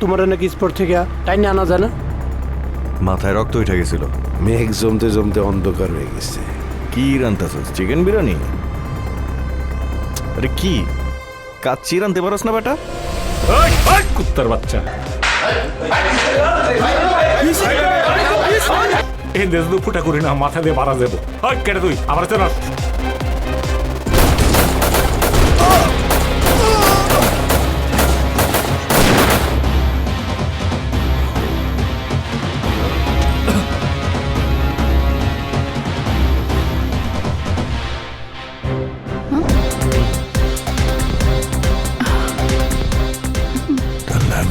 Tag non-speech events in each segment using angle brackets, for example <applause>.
তোমার নাকি স্পোর্ট থেকে টাইনে আনা যায় না? মাথায় রক্ত উঠে গেছিল। মেঘ জমতে জমতে অন্ধকার হয়ে গেছে। কি রান্তাছস চিকেন বিরিয়ানি? আরে কি? কাচ্চি রানতে পারস না বেটা? কুত্তার বাচ্চা। এই দেশ দু ফুটা করি না মাথা দিয়ে মারা যাব কেটে তুই আবার চল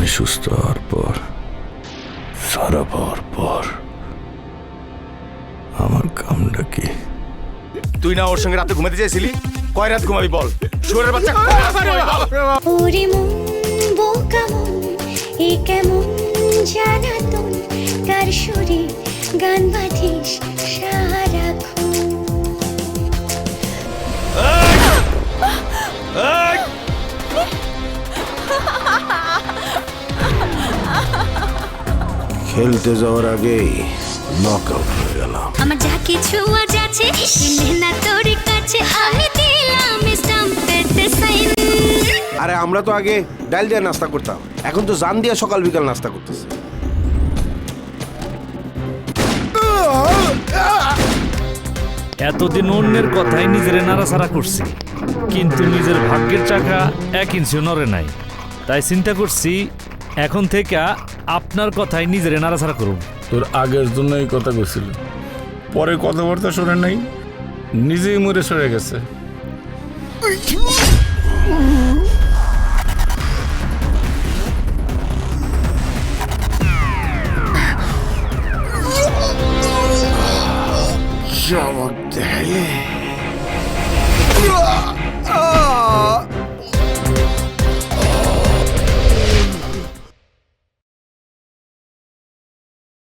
আমি সুস্থ হওয়ার পর সারা পাওয়ার পর আমার কামটা কি? তুই না ওর সঙ্গে রাতে ঘুমাতে চাইছিলি? কয় রাত ঘুমাবি বল? শোরের বাচ্চা কয় রাত ঘুমাবি বল? ওরে মন বোকা মন এ কেমন জানাতন কার সুরে গান বাঁধিস সারাক্ষণ? <laughs> খেলতে যাওয়ার আগেই নক আউট হয়ে গেলাম। আমার যা কিছু আজ আছে না তোর কাছে। আমি দিলাম স্টাম্পেতে সাইন আরে আমরা তো আগে ডাল দিয়ে নাস্তা করতাম। এখন তো জান দিয়ে সকাল বিকাল নাস্তা করতেছে। এতদিন অন্যের কথাই নিজের নাড়াচাড়া করছি কিন্তু নিজের ভাগ্যের চাকা এক ইঞ্চিও নড়ে নাই। তাই চিন্তা করছি এখন থেকে আপনার কথাই নিজের নাড়াছাড়া করুন। তোর আগের জন্য এই কথা কইছিল। পরে কথাবার্তা শোনে নাই নিজেই মরে সরে গেছে। চমক দেখাইলে